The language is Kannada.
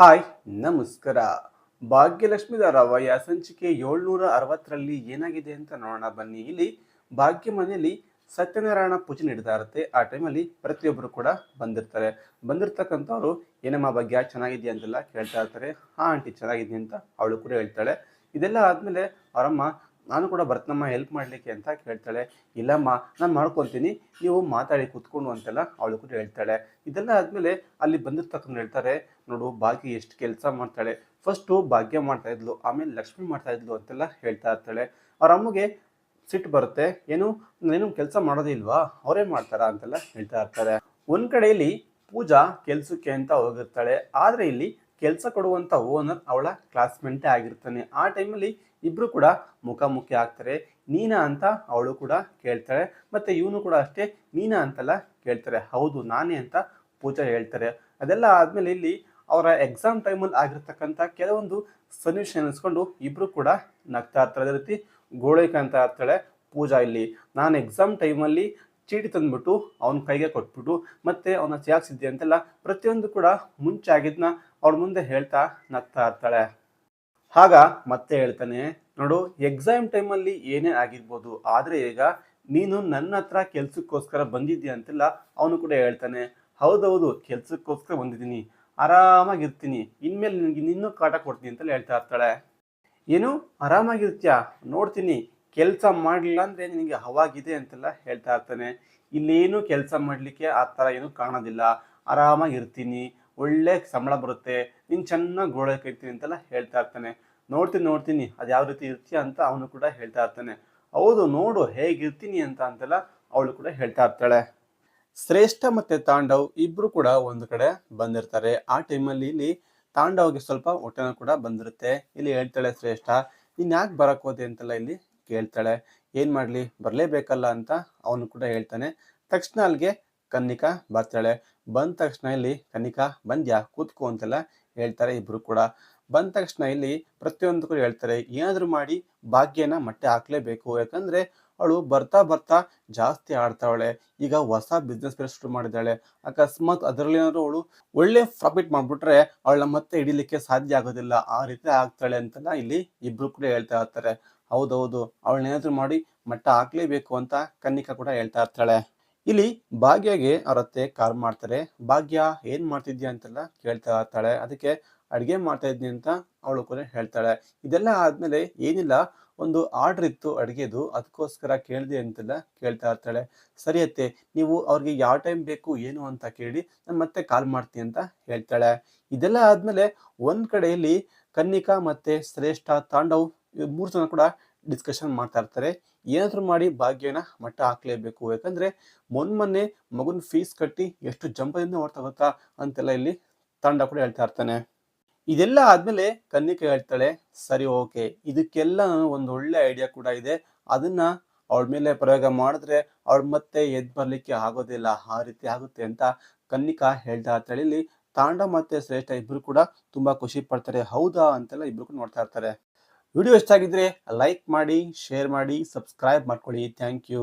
ಹಾಯ್, ನಮಸ್ಕಾರ. ಭಾಗ್ಯಲಕ್ಷ್ಮಿದಾರ ವಯ ಸಂಚಿಕೆ ಏಳ್ನೂರ ಅರವತ್ತರಲ್ಲಿ ಏನಾಗಿದೆ ಅಂತ ನೋಡೋಣ. ಬನ್ನಿ. ಇಲ್ಲಿ ಭಾಗ್ಯ ಮನೆಯಲ್ಲಿ ಸತ್ಯನಾರಾಯಣ ಪೂಜೆ ನಡೀತಾ ಇರುತ್ತೆ. ಆ ಟೈಮಲ್ಲಿ ಪ್ರತಿಯೊಬ್ಬರು ಕೂಡ ಬಂದಿರ್ತಾರೆ. ಬಂದಿರ್ತಕ್ಕಂಥವ್ರು, ಏನಮ್ಮ ಭಾಗ್ಯ ಚೆನ್ನಾಗಿದೆಯಾ ಅಂತೆಲ್ಲ ಕೇಳ್ತಾ ಇರ್ತಾರೆ. ಹಾ ಆಂಟಿ ಚೆನ್ನಾಗಿದೆ ಅಂತ ಅವಳು ಕೂಡ ಹೇಳ್ತಾಳೆ. ಇದೆಲ್ಲ ಆದಮೇಲೆ ಅವರಮ್ಮ ನಾನು ಕೂಡ ಬರ್ತನಮ್ಮ ಹೆಲ್ಪ್ ಮಾಡಲಿಕ್ಕೆ ಅಂತ ಕೇಳ್ತಾಳೆ, ಇಲ್ಲಮ್ಮ, ನಾನು ಮಾಡ್ಕೊತೀನಿ, ನೀವು ಮಾತಾಡಿ ಕೂತ್ಕೊಂಡು ಅಂತೆಲ್ಲ ಅವಳು ಕೂಡ ಹೇಳ್ತಾಳೆ. ಇದೆಲ್ಲ ಆದಮೇಲೆ ಅಲ್ಲಿ ಬಂದಿರ್ತಕ್ಕಂಥ ಹೇಳ್ತಾರೆ, ನೋಡು, ಭಾಗ್ಯ ಎಷ್ಟು ಕೆಲಸ ಮಾಡ್ತಾಳೆ. ಫಸ್ಟು ಭಾಗ್ಯ ಮಾಡ್ತಾ ಇದ್ಲು, ಆಮೇಲೆ ಲಕ್ಷ್ಮಿ ಮಾಡ್ತಾ ಇದ್ಲು ಅಂತೆಲ್ಲ ಹೇಳ್ತಾ ಇರ್ತಾಳೆ. ಅವ್ರ ಅಮ್ಮಗೆ ಸಿಟ್ಟು ಬರುತ್ತೆ, ಏನು ಏನು ಕೆಲಸ ಮಾಡೋದೇ ಇಲ್ವಾ? ಅವರೇ ಮಾಡ್ತಾರಾ? ಅಂತೆಲ್ಲ ಹೇಳ್ತಾ ಇರ್ತಾರೆ. ಒಂದು ಕಡೆಯಲ್ಲಿ ಪೂಜಾ ಕೆಲಸಕ್ಕೆ ಅಂತ ಹೋಗಿರ್ತಾಳೆ, ಆದರೆ ಇಲ್ಲಿ ಕೆಲಸ ಕೊಡುವಂತ ಓನರ್ ಅವಳ ಕ್ಲಾಸ್ಮೇಟೇ ಆಗಿರ್ತಾನೆ. ಆ ಟೈಮಲ್ಲಿ ಇಬ್ರು ಕೂಡ ಮುಖಾಮುಖಿ ಆಗ್ತಾರೆ. ನೀನಾ ಅಂತ ಅವಳು ಕೂಡ ಕೇಳ್ತಾಳೆ ಮತ್ತೆ ಇವನು ಕೂಡ ಅಷ್ಟೇ ನೀನಾ ಅಂತೆಲ್ಲ ಕೇಳ್ತಾರೆ. ಹೌದು, ನಾನೇ ಅಂತ ಪೂಜಾ ಹೇಳ್ತಾರೆ. ಅದೆಲ್ಲ ಆದ್ಮೇಲೆ ಇಲ್ಲಿ ಅವರ ಎಕ್ಸಾಮ್ ಟೈಮಲ್ಲಿ ಆಗಿರ್ತಕ್ಕಂಥ ಕೆಲವೊಂದು ಸೊಲ್ಯೂಷನ್ ಅನ್ಸ್ಕೊಂಡು ಇಬ್ರು ಕೂಡ ನಗ್ತಾ ಇರ್ತಾರೆ. ಅದೇ ರೀತಿ ಗೋಳೈಕ ಅಂತ ಇರ್ತಾಳೆ ಪೂಜಾ ಇಲ್ಲಿ. ನಾನು ಎಕ್ಸಾಮ್ ಟೈಮಲ್ಲಿ ಚೀಟಿ ತಂದ್ಬಿಟ್ಟು ಅವನ ಕೈಗೆ ಕೊಟ್ಬಿಟ್ಟು ಮತ್ತೆ ಅವನ ಸಿಯಾಗಿಸಿದ್ದೆ ಅಂತೆಲ್ಲ ಪ್ರತಿಯೊಂದು ಕೂಡ ಮುಂಚೆ ಆಗಿದ್ನ ಅವಳ ಮುಂದೆ ಹೇಳ್ತಾ ನಗ್ತಾ ಇರ್ತಾಳೆ. ಆಗ ಮತ್ತೆ ಹೇಳ್ತಾನೆ, ನೋಡು ಎಕ್ಸಾಮ್ ಟೈಮಲ್ಲಿ ಏನೇ ಆಗಿರ್ಬೋದು, ಆದರೆ ಈಗ ನೀನು ನನ್ನ ಹತ್ರ ಕೆಲ್ಸಕ್ಕೋಸ್ಕರ ಬಂದಿದ್ದೀಯ ಅಂತೆಲ್ಲ ಅವನು ಕೂಡ ಹೇಳ್ತಾನೆ. ಹೌದೌದು, ಕೆಲ್ಸಕ್ಕೋಸ್ಕರ ಬಂದಿದ್ದೀನಿ. ಆರಾಮಾಗಿರ್ತೀನಿ. ಇನ್ಮೇಲೆ ನಿನಗೆ ನಿನ್ನ ಕಾಟ ಕೊಡ್ತೀನಿ ಅಂತ ಹೇಳ್ತಾ ಇರ್ತಾಳೆ. ಏನು? ಆರಾಮಾಗಿರ್ತೀಯ? ನೋಡ್ತೀನಿ. ಕೆಲಸ ಮಾಡಲಿಲ್ಲ ಅಂದರೆ ನಿನಗೆ ಹವಾಗಿದೆ ಅಂತೆಲ್ಲ ಹೇಳ್ತಾ ಇರ್ತಾನೆ. ಇಲ್ಲೇನು ಕೆಲಸ ಮಾಡಲಿಕ್ಕೆ ಆ ಥರ ಏನು ಕಾಣೋದಿಲ್ಲ. ಆರಾಮಾಗಿರ್ತೀನಿ. ಒಳ್ಳೆ ಸಂಬಳ ಬರುತ್ತೆ, ನೀನು ಚೆನ್ನಾಗಿ ಗೋಳೆ ಕೈತೀನಿ ಅಂತೆಲ್ಲ ಹೇಳ್ತಾ ಇರ್ತಾನೆ. ನೋಡ್ತೀನಿ ನೋಡ್ತೀನಿ ಅದು ಯಾವ ರೀತಿ ಇರ್ತೀಯ ಅಂತ ಅವನು ಕೂಡ ಹೇಳ್ತಾ ಇರ್ತಾನೆ. ಹೌದು, ನೋಡು ಹೇಗಿರ್ತೀನಿ ಅಂತ ಅಂತೆಲ್ಲ ಅವಳು ಕೂಡ ಹೇಳ್ತಾ ಇರ್ತಾಳೆ. ಶ್ರೇಷ್ಠ ಮತ್ತೆ ತಾಂಡವ್ ಇಬ್ರು ಕೂಡ ಒಂದು ಕಡೆ ಬಂದಿರ್ತಾರೆ. ಆ ಟೈಮಲ್ಲಿ ಇಲ್ಲಿ ತಾಂಡವ್ಗೆ ಸ್ವಲ್ಪ ಹೊಟ್ಟೆನ ಕೂಡ ಬಂದಿರುತ್ತೆ. ಇಲ್ಲಿ ಹೇಳ್ತಾಳೆ ಶ್ರೇಷ್ಠ, ನೀನ್ ಯಾಕೆ ಬರಕ್ ಹೋದೆ ಅಂತೆಲ್ಲ ಇಲ್ಲಿ ಕೇಳ್ತಾಳೆ. ಏನ್ ಮಾಡ್ಲಿ, ಬರಲೇಬೇಕಲ್ಲ ಅಂತ ಅವನು ಕೂಡ ಹೇಳ್ತಾನೆ. ತಕ್ಷಣ ಅಲ್ಲಿಗೆ ಕನ್ನಿಕಾ ಬರ್ತಾಳೆ. ಬಂದ ತಕ್ಷಣ ಇಲ್ಲಿ ಕನ್ನಿಕಾ ಬಂದ್ಯಾ? ಕೂತ್ಕೋ ಅಂತೆಲ್ಲ ಹೇಳ್ತಾರೆ ಇಬ್ರು ಕೂಡ. ಬಂದ ತಕ್ಷಣ ಇಲ್ಲಿ ಪ್ರತಿಯೊಂದಕ್ಕೂ ಹೇಳ್ತಾರೆ, ಏನಾದರೂ ಮಾಡಿ ಭಾಗ್ಯನ ಮಟ್ಟೆ ಹಾಕ್ಲೇಬೇಕು. ಯಾಕಂದ್ರೆ ಅವಳು ಬರ್ತಾ ಬರ್ತಾ ಜಾಸ್ತಿ ಆಡ್ತಾವಳೆ. ಈಗ ಹೊಸ ಬಿಸ್ನೆಸ್ ಬೇರೆ ಶುರು ಮಾಡಿದ್ದಾಳೆ. ಅಕಸ್ಮಾತ್ ಅದರಲ್ಲಿ ಏನಾದ್ರು ಅವಳು ಒಳ್ಳೆ ಪ್ರಾಫಿಟ್ ಮಾಡ್ಬಿಟ್ರೆ ಅವಳನ್ನ ಮತ್ತೆ ಹಿಡಿಲಿಕ್ಕೆ ಸಾಧ್ಯ ಆಗೋದಿಲ್ಲ. ಆ ರೀತಿ ಆಗ್ತಾಳೆ ಅಂತೆಲ್ಲ ಇಲ್ಲಿ ಇಬ್ರು ಕೂಡ ಹೇಳ್ತಾ ಇರ್ತಾರೆ. ಹೌದೌದು ಅವಳನ್ನೇನಾದ್ರು ಮಾಡಿ ಮಟ್ಟ ಹಾಕ್ಲೇಬೇಕು ಅಂತ ಕನ್ನಿಕಾ ಕೂಡ ಹೇಳ್ತಾ ಇರ್ತಾಳೆ. ಇಲ್ಲಿ ಭಾಗ್ಯಗೆ ಅವರತ್ತೆ ಕಾಲ್ ಮಾಡ್ತಾರೆ. ಭಾಗ್ಯ, ಏನ್ ಮಾಡ್ತಿದ್ಯಾ ಅಂತೆಲ್ಲ ಕೇಳ್ತಾ ಇರ್ತಾಳೆ. ಅದಕ್ಕೆ ಅಡ್ಗೆ ಮಾಡ್ತಾ ಇದ್ನಿ ಅಂತ ಅವಳು ಕೂಡ ಹೇಳ್ತಾಳೆ. ಇದೆಲ್ಲ ಆದ್ಮೇಲೆ ಏನಿಲ್ಲ, ಒಂದು ಆರ್ಡರ್ ಇತ್ತು ಅಡುಗೆದು ಅದಕ್ಕೋಸ್ಕರ ಕೇಳಿದೆ ಅಂತೆಲ್ಲ ಕೇಳ್ತಾ ಇರ್ತಾಳೆ. ಸರಿ ಅತ್ತೆ, ನೀವು ಅವ್ರಿಗೆ ಯಾವ ಟೈಮ್ ಬೇಕು, ಏನು ಅಂತ ಕೇಳಿ ನಾನು ಮತ್ತೆ ಕಾಲ್ ಮಾಡ್ತೀನಿ ಅಂತ ಹೇಳ್ತಾಳೆ. ಇದೆಲ್ಲ ಆದ್ಮೇಲೆ ಒಂದ್ ಕಡೆಯಲ್ಲಿ ಕನ್ನಿಕಾ ಮತ್ತೆ ಶ್ರೇಷ್ಠ, ತಾಂಡವ್ ಮೂರ್ ಜನ ಕೂಡ ಡಿಸ್ಕಷನ್ ಮಾಡ್ತಾ ಇರ್ತಾರೆ. ಏನಾದರೂ ಮಾಡಿ ಭಾಗ್ಯನ ಮಟ್ಟ ಹಾಕ್ಲೇಬೇಕು. ಯಾಕಂದ್ರೆ ಮೊನ್ನೆ ಮಗುನ್ ಫೀಸ್ ಕಟ್ಟಿ ಎಷ್ಟು ಜಂಪದಿಂದ ಓಡ್ತಾ ಗೊತ್ತಾ ಅಂತೆಲ್ಲ ಇಲ್ಲಿ ತಾಂಡ ಕೂಡ ಹೇಳ್ತಾ ಇರ್ತಾನೆ. ಇದೆಲ್ಲ ಆದ್ಮೇಲೆ ಕನ್ನಿಕೆ ಹೇಳ್ತಾಳೆ, ಸರಿ ಓಕೆ ಇದಕ್ಕೆಲ್ಲ ಒಂದು ಒಳ್ಳೆ ಐಡಿಯಾ ಕೂಡ ಇದೆ. ಅದನ್ನ ಅವಳ ಮೇಲೆ ಪ್ರಯೋಗ ಮಾಡಿದ್ರೆ ಅವಳು ಮತ್ತೆ ಎದ್ದು ಬರಲಿಕ್ಕೆ ಆಗೋದಿಲ್ಲ ಆ ರೀತಿ ಆಗುತ್ತೆ ಅಂತ ಕನ್ನಿಕಾ ಹೇಳ್ತಾ ಇರ್ತಾಳೆ. ಇಲ್ಲಿ ತಾಂಡ ಮತ್ತೆ ಶ್ರೇಷ್ಠ ಇಬ್ಬರು ಕೂಡ ತುಂಬಾ ಖುಷಿ ಪಡ್ತಾರೆ. ಹೌದಾ ಅಂತೆಲ್ಲ ಇಬ್ರು ಕೂಡ ನೋಡ್ತಾ ಇರ್ತಾರೆ. ವಿಡಿಯೋ ಇಷ್ಟ ಆಗಿದ್ರೆ ಲೈಕ್ ಮಾಡಿ ಶೇರ್ ಮಾಡಿ ಸಬ್ಸ್ಕ್ರೈಬ್ ಮಾಡ್ಕೊಳ್ಳಿ. Thank you